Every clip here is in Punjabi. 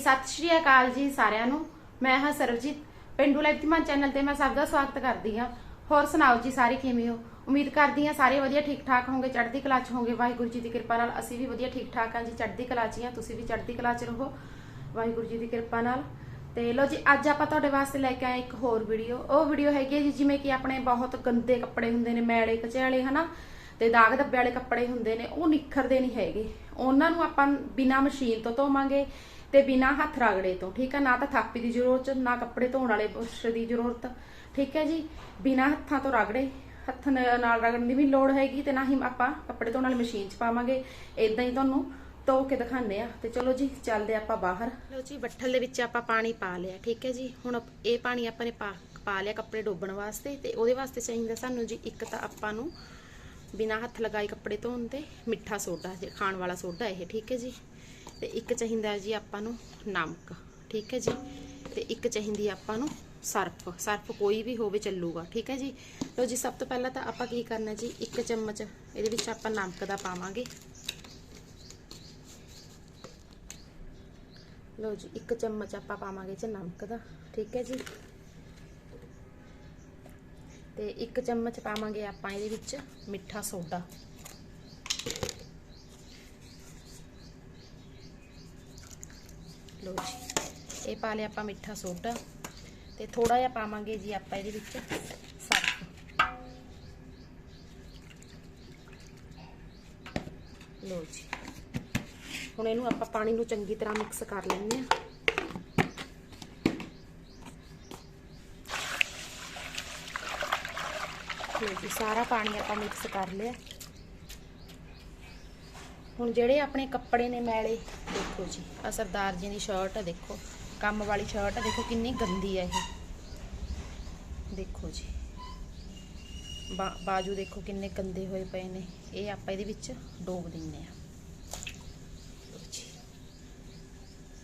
ਸਤਿ ਸ਼੍ਰੀ ਅਕਾਲ ਜੀ ਸਾਰਿਆਂ ਨੂੰ। ਮੈਂ ਹਾਂ ਸਰਵਜੀਤ ਪਿੰਡੂ ਲੈਪਤੀਮਾਨ ਚੈਨਲ ਤੇ ਮੈਂ ਸਭ ਦਾ ਸਵਾਗਤ ਕਰਦੀ ਹਾਂ। ਹੋਰ ਸੁਣਾਓ ਜੀ ਸਾਰੇ ਕਿਵੇਂ ਹੋ? ਉਮੀਦ ਕਰਦੀ ਹਾਂ ਸਾਰੇ ਵਧੀਆ ਠੀਕ ਠਾਕ ਹੋਵੋਗੇ ਚੜ੍ਹਦੀ ਕਲਾ 'ਚ ਹੋਵੋਗੇ ਵਾਹਿਗੁਰੂ ਜੀ ਦੀ ਕਿਰਪਾ ਨਾਲ ਅਸੀਂ ਵੀ ਵਧੀਆ ਠੀਕ ਠਾਕ ਹਾਂ ਜੀ, ਚੜ੍ਹਦੀ ਕਲਾ 'ਚ ਹਾਂ ਤੁਸੀਂ ਵੀ ਚੜ੍ਹਦੀ ਕਲਾ 'ਚ ਰਹੋ। ਵਾਹਿਗੁਰੂ ਜੀ ਦੀ ਕਿਰਪਾ ਨਾਲ। ਤੇ ਲੋ ਜੀ, ਅੱਜ ਆਪਾਂ ਤੁਹਾਡੇ ਵਾਸਤੇ ਲੈ ਕੇ ਆਏ ਇੱਕ ਹੋਰ ਵੀਡੀਓ। ਉਹ ਵੀਡੀਓ ਹੈਗੀ ਹੈ ਜੀ, ਜਿਵੇਂ ਕਿ ਆਪਣੇ ਬਹੁਤ ਗੰਦੇ ਕੱਪੜੇ ਹੁੰਦੇ ਨੇ, ਮੈਲੇ ਕਚੈਲੇ ਹਨਾ? ਤੇ ਦਾਗ ਧੱਬੇ ਵਾਲੇ ਕੱਪੜੇ ਹੁੰਦੇ ਨੇ, ਉਹ ਨਿਖਰਦੇ ਨਹੀਂ ਹੈਗੇ। ਉਹਨਾਂ ਨੂੰ ਆਪਾਂ ਬਿਨਾ ਮਸ਼ੀਨ ਤੋਂ ਧੋਵਾਂਗੇ ਤੇ ਬਿਨਾ ਹੱਥ ਰਗੜੇ ਤੋਂ, ਠੀਕ ਹੈ ਨਾ ਤਾਂ ਥਾਪੀ ਦੀ ਜ਼ਰੂਰਤ, ਨਾ ਕੱਪੜੇ ਧੋਣ ਵਾਲੇ ਬੁਰਸ਼ ਦੀ ਜ਼ਰੂਰਤ, ਠੀਕ ਹੈ ਜੀ? ਬਿਨਾ ਹੱਥਾਂ ਤੋਂ ਰਗੜੇ, ਹੱਥ ਨਾਲ ਰਗੜਨ ਦੀ ਵੀ ਲੋੜ ਹੈਗੀ ਤੇ ਨਾ ਹੀ ਆਪਾਂ ਕੱਪੜੇ ਧੋਣ ਵਾਲੀ ਮਸ਼ੀਨ 'ਚ ਪਾਵਾਂਗੇ। ਇਦਾਂ ਹੀ ਤੁਹਾਨੂੰ ਧੋ ਕੇ ਦਿਖਾਉਂਦੇ ਆ। ਤੇ ਚਲੋ ਜੀ, ਚੱਲਦੇ ਆਪਾਂ ਬਾਹਰ। ਲਓ ਜੀ, ਬੱਠਲ ਦੇ ਵਿੱਚ ਆਪਾਂ ਪਾਣੀ ਪਾ ਲਿਆ, ਠੀਕ ਹੈ ਜੀ? ਹੁਣ ਇਹ ਪਾਣੀ ਆਪਾਂ ਨੇ ਪਾ ਪਾ ਲਿਆ ਕੱਪੜੇ ਡੋਬਣ ਵਾਸਤੇ ਤੇ ਉਹਦੇ ਵਾਸਤੇ ਚਾਹੀਦਾ ਸਾਨੂੰ ਜੀ ਇੱਕ ਤਾਂ ਆਪਾਂ ਨੂੰ ਬਿਨਾ ਹੱਥ ਲਗਾਏ ਕੱਪੜੇ ਧੋਣ ਤੇ ਮਿੱਠਾ ਸੋਡਾ ਖਾਣ ਵਾਲਾ ਸੋਡਾ ਇਹ, ਠੀਕ ਹੈ ਜੀ? ਤੇ ਇੱਕ ਚਾਹੀਦਾ ਜੀ ਆਪਾਂ ਨੂੰ ਨਮਕ, ਠੀਕ ਹੈ ਜੀ? ਤੇ ਇੱਕ ਚਾਹੀਦੀ ਆਪਾਂ ਨੂੰ ਸਰਫ ਸਰਫ ਕੋਈ ਵੀ ਹੋਵੇ ਚੱਲੂਗਾ, ਠੀਕ ਹੈ ਜੀ? ਲਓ ਜੀ, ਸਭ ਤੋਂ ਪਹਿਲਾਂ ਤਾਂ ਆਪਾਂ ਕੀ ਕਰਨਾ ਜੀ? ਇੱਕ ਚਮਚ ਇਹਦੇ ਵਿੱਚ ਆਪਾਂ ਨਮਕ ਦਾ ਪਾਵਾਂਗੇ। ਲਓ ਜੀ, ਇੱਕ ਚਮਚ ਆਪਾਂ ਪਾਵਾਂਗੇ ਚ ਨਮਕ ਦਾ, ਠੀਕ ਹੈ ਜੀ? ਤੇ ਇੱਕ ਚਮਚ ਪਾਵਾਂਗੇ ਆਪਾਂ ਇਹਦੇ ਵਿੱਚ ਮਿੱਠਾ ਸੋਡਾ। ਲਓ ਜੀ, ਇਹ ਪਾ ਲਿਆ ਆਪਾਂ ਮਿੱਠਾ ਸੋਡਾ ਤੇ ਥੋੜਾ ਜਿਹਾ ਪਾਵਾਂਗੇ ਜੀ ਆਪਾਂ ਇਹਦੇ ਵਿੱਚ ਸਰਫ ਲਓ ਜੀ, ਹੁਣ ਇਹਨੂੰ ਆਪਾਂ ਪਾਣੀ ਨੂੰ ਚੰਗੀ ਤਰ੍ਹਾਂ ਮਿਕਸ ਕਰ ਲੈਂਦੇ ਆ ਲਓ ਜੀ, ਸਾਰਾ ਪਾਣੀ ਆਪਾਂ ਮਿਕਸ ਕਰ ਲਿਆ। ਹੁਣ ਜਿਹੜੇ ਆਪਣੇ ਕੱਪੜੇ ਨੇ ਮੈਲੇ, ਦੇਖੋ ਜੀ ਆ ਸਰਦਾਰ ਜੀ ਦੀ ਸ਼ਰਟ ਆ, ਦੇਖੋ, ਕੰਮ ਵਾਲੀ ਸ਼ਰਟ ਆ, ਦੇਖੋ ਕਿੰਨੀ ਗੰਦੀ ਆ ਇਹ। ਦੇਖੋ ਜੀ ਬਾਜੂ ਦੇਖੋ ਕਿੰਨੇ ਗੰਦੇ ਹੋਏ ਪਏ ਨੇ, ਇਹ ਆਪਾਂ ਇਹਦੇ ਵਿੱਚ ਡੋਬ ਦਿੰਨੇ ਆ।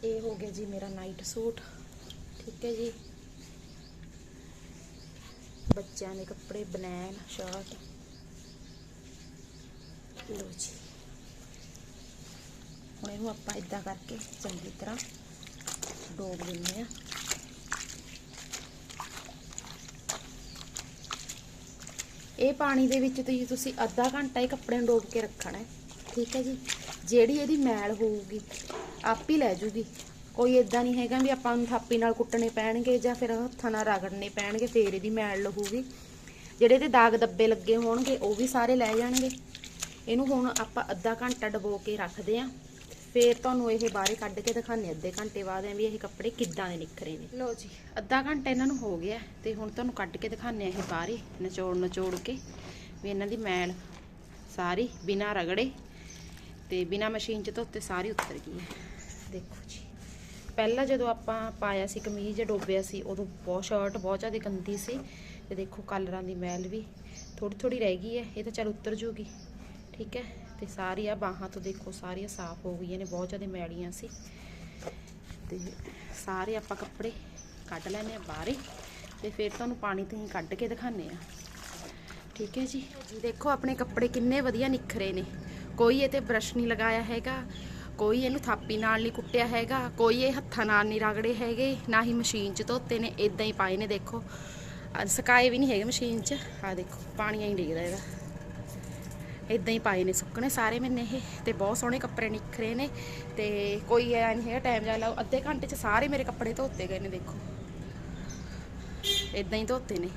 ਇਹ ਹੋ ਗਿਆ ਜੀ ਮੇਰਾ ਨਾਈਟ ਸੂਟ ਠੀਕ ਹੈ ਜੀ। ਬੱਚਿਆਂ ਦੇ ਕੱਪੜੇ ਬਨੈਨ ਸ਼ਰਟ। ਲਓ ਜੀ। ਹੁਣ ਇਹਨੂੰ ਆਪਾਂ ਇਦਾਂ ਕਰਕੇ ਚੰਗੀ ਤਰ੍ਹਾਂ ਡੋਬ ਦਿੰਨੇ ਆ ਇਹ ਪਾਣੀ ਦੇ ਵਿੱਚ ਤੁਸੀਂ ਤੁਸੀਂ ਅੱਧਾ ਘੰਟਾ ਹੀ ਕੱਪੜੇ ਨੂੰ ਡੋਬ ਕੇ ਰੱਖਣਾ ਹੈ। ਠੀਕ ਹੈ ਜੀ? ਜਿਹੜੀ ਇਹਦੀ ਮੈਲ ਹੋਊਗੀ, ਆਪ ਹੀ ਲੈ ਜੂਗੀ। ਕੋਈ ਇਦਾਂ ਨਹੀਂ ਹੈਗਾ ਵੀ ਆਪਾਂ ਨੂੰ ਥਾਪੀ ਨਾਲ ਕੁੱਟਣੇ ਪੈਣਗੇ ਜਾਂ ਫਿਰ ਹੱਥਾਂ ਨਾਲ ਰਗੜਨੇ ਪੈਣਗੇ, ਫੇਰ ਇਹਦੀ ਮੈਲ ਲਹੂਗੀ। ਜਿਹੜੇ ਤੇ ਦਾਗ ਦੱਬੇ ਲੱਗੇ ਹੋਣਗੇ, ਉਹ ਵੀ ਸਾਰੇ ਲੈ ਜਾਣਗੇ। ਇਹਨੂੰ ਹੁਣ ਆਪਾਂ ਅੱਧਾ ਘੰਟਾ ਡਬੋ ਕੇ ਰੱਖਦੇ ਆਂ। ਫੇਰ ਤੁਹਾਨੂੰ ਇਹ ਬਾਹਰੇ ਕੱਢ ਕੇ ਦਿਖਾਣੇ ਅੱਧੇ ਘੰਟੇ ਬਾਅਦ ਐ ਵੀ ਇਹ ਕੱਪੜੇ ਕਿੱਦਾਂ ਦੇ ਨਿਕਰੇ ਨੇ। ਲਓ ਜੀ, ਅੱਧਾ ਘੰਟਾ ਇਹਨਾਂ ਨੂੰ ਹੋ ਗਿਆ ਤੇ ਹੁਣ ਤੁਹਾਨੂੰ ਕੱਢ ਕੇ ਦਿਖਾਣੇ ਆ ਇਹ ਬਾਹਰੇ, ਨਚੋੜ ਨਚੋੜ ਕੇ, ਵੀ ਇਹਨਾਂ ਦੀ ਮੈਲ ਸਾਰੀ ਬਿਨਾਂ ਰਗੜੇ ਤੇ ਬਿਨਾਂ ਮਸ਼ੀਨ 'ਚ ਧੋਤੇ ਸਾਰੀ ਉਤਰ ਗਈ ਹੈ। ਦੇਖੋ ਜੀ। ਪਹਿਲਾਂ ਜਦੋਂ ਆਪਾਂ ਪਾਇਆ ਸੀ ਕਮੀਜ਼ ਡੋਬਿਆ ਸੀ, ਉਦੋਂ ਬਹੁਤ ਸ਼ਰਟ ਬਹੁਤ ਜ਼ਿਆਦਾ ਗੰਦੀ ਸੀ ਤੇ ਦੇਖੋ ਕਲਰਾਂ ਦੀ ਮੈਲ ਵੀ ਥੋੜੀ ਥੋੜੀ ਰਹਿ ਗਈ ਹੈ, ਇਹ ਤਾਂ ਚੱਲ ਉਤਰ ਜੂਗੀ, ਠੀਕ ਹੈ? ਤੇ ਸਾਰੀਆਂ ਬਾਹਾਂ ਤੋਂ ਦੇਖੋ ਸਾਰੀਆਂ ਸਾਫ਼ ਹੋ ਗਈਆਂ ਨੇ, ਬਹੁਤ ਜ਼ਿਆਦਾ ਮੈਲੀਆਂ ਸੀ। ਤੇ ਸਾਰੇ ਆਪਾਂ ਕੱਪੜੇ ਕੱਢ ਲੈਣੇ ਆ ਬਾਹਰੇ ਤੇ ਫਿਰ ਤੁਹਾਨੂੰ ਪਾਣੀ ਤੋਂ ਹੀ ਕੱਢ ਕੇ ਦਿਖਾਣੇ ਆ ਠੀਕ ਹੈ ਜੀ? ਜੀ ਦੇਖੋ ਆਪਣੇ ਕੱਪੜੇ ਕਿੰਨੇ ਵਧੀਆ ਨਿਖਰੇ ਨੇ। ਕੋਈ ਇਹ ਤੇ ਬ੍ਰਸ਼ ਨਹੀਂ ਲਗਾਇਆ ਹੈਗਾ। ਕੋਈ ਇਹਨੂੰ ਥਾਪੀ ਨਾਲ ਨਹੀਂ ਕੁੱਟਿਆ ਹੈਗਾ, ਕੋਈ ਇਹ ਹੱਥਾਂ ਨਾਲ ਨਹੀਂ ਰਗੜੇ ਹੈਗੇ, ਨਾ ਹੀ ਮਸ਼ੀਨ 'ਚ ਧੋਤੇ ਨੇ ਇਦਾਂ ਹੀ ਪਾਏ ਨੇ ਦੇਖੋ। ਆਹ ਸੁਕਾਏ ਵੀ ਨਹੀਂ ਹੈਗੇ ਮਸ਼ੀਨ 'ਚ। ਆ ਦੇਖੋ, ਪਾਣੀ ਹੀ ਡਿੱਗਦਾ ਇਹਦਾ। ਇਦਾਂ ਹੀ ਪਾਏ ਨੇ ਸੁੱਕਣੇ ਸਾਰੇ ਮੈਨੇ ਇਹ, ਤੇ ਬਹੁਤ ਸੋਹਣੇ ਕੱਪੜੇ ਨਿਖਰੇ ਨੇ, ਤੇ ਕੋਈ ਐ ਨਹੀਂ ਹੈਗਾ ਟਾਈਮ ਜਾ ਲਾਓ ਅੱਧੇ ਘੰਟੇ 'ਚ ਸਾਰੇ ਮੇਰੇ ਕੱਪੜੇ ਧੋਤੇ ਗਏ ਨੇ, ਦੇਖੋ। ਇਦਾਂ ਹੀ ਧੋਤੇ ਨੇ।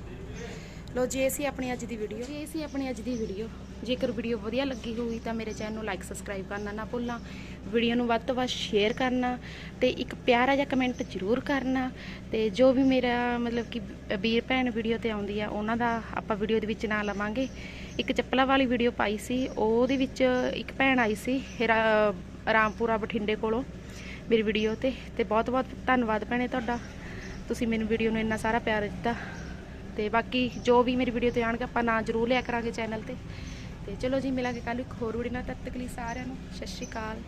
ਲੋ ਜੀ, ਇਹ ਸੀ ਆਪਣੀ ਅੱਜ ਦੀ ਵੀਡੀਓ ਇਹ ਸੀ ਆਪਣੀ ਅੱਜ ਦੀ ਵੀਡੀਓ ਜੇਕਰ ਵੀਡੀਓ ਵਧੀਆ ਲੱਗੀ ਹੋਈ ਤਾਂ ਮੇਰੇ ਚੈਨਲ ਨੂੰ ਲਾਈਕ ਸਬਸਕ੍ਰਾਈਬ ਕਰਨਾ ਨਾ ਭੁੱਲਣਾ ਵੀਡੀਓ ਨੂੰ ਵੱਧ ਤੋਂ ਵੱਧ ਸ਼ੇਅਰ ਕਰਨਾ ਤੇ ਇੱਕ ਪਿਆਰਾ ਜਿਹਾ ਕਮੈਂਟ ਜ਼ਰੂਰ ਕਰਨਾ ਤੇ ਜੋ ਵੀ ਮੇਰਾ ਮਤਲਬ ਕਿ ਵੀਰ ਭੈਣ ਵੀਡੀਓ ਤੇ ਆਉਂਦੀ ਆ, ਉਹਨਾਂ ਦਾ ਆਪਾਂ ਵੀਡੀਓ ਦੇ ਵਿੱਚ ਨਾਂ ਲਵਾਂਗੇ। ਇੱਕ ਚੱਪਲਾਂ ਵਾਲੀ ਵੀਡੀਓ ਪਾਈ ਸੀ, ਉਹਦੇ ਵਿੱਚ ਇੱਕ ਭੈਣ ਆਈ ਸੀ ਰਾਮਪੁਰਾ ਬਠਿੰਡੇ ਕੋਲੋਂ ਮੇਰੀ ਵੀਡੀਓ ਤੇ ਤੇ ਬਹੁਤ ਬਹੁਤ ਧੰਨਵਾਦ ਭੈਣੇ ਤੁਹਾਡਾ। ਤੁਸੀਂ ਮੈਨੂੰ ਵੀਡੀਓ ਨੂੰ ਇੰਨਾ ਸਾਰਾ ਪਿਆਰ ਦਿੱਤਾ ਤੇ ਬਾਕੀ ਜੋ ਵੀ ਮੇਰੀ ਵੀਡੀਓ ਤੇ ਆਣਗੇ ਆਪਾਂ ਨਾਂ ਜ਼ਰੂਰ ਲਿਆ ਕਰਾਂਗੇ ਚੈਨਲ ਤੇ। ਤੇ ਚਲੋ ਜੀ ਮਿਲਾਂਗੇ ਕੱਲ ਇੱਕ ਹੋਰ ਵੀਡੀਓ ਨਾਲ, ਤਦ ਤੱਕ ਲਈ ਸਾਰਿਆਂ ਨੂੰ, ਸਤਿ ਸ਼੍ਰੀ ਅਕਾਲ।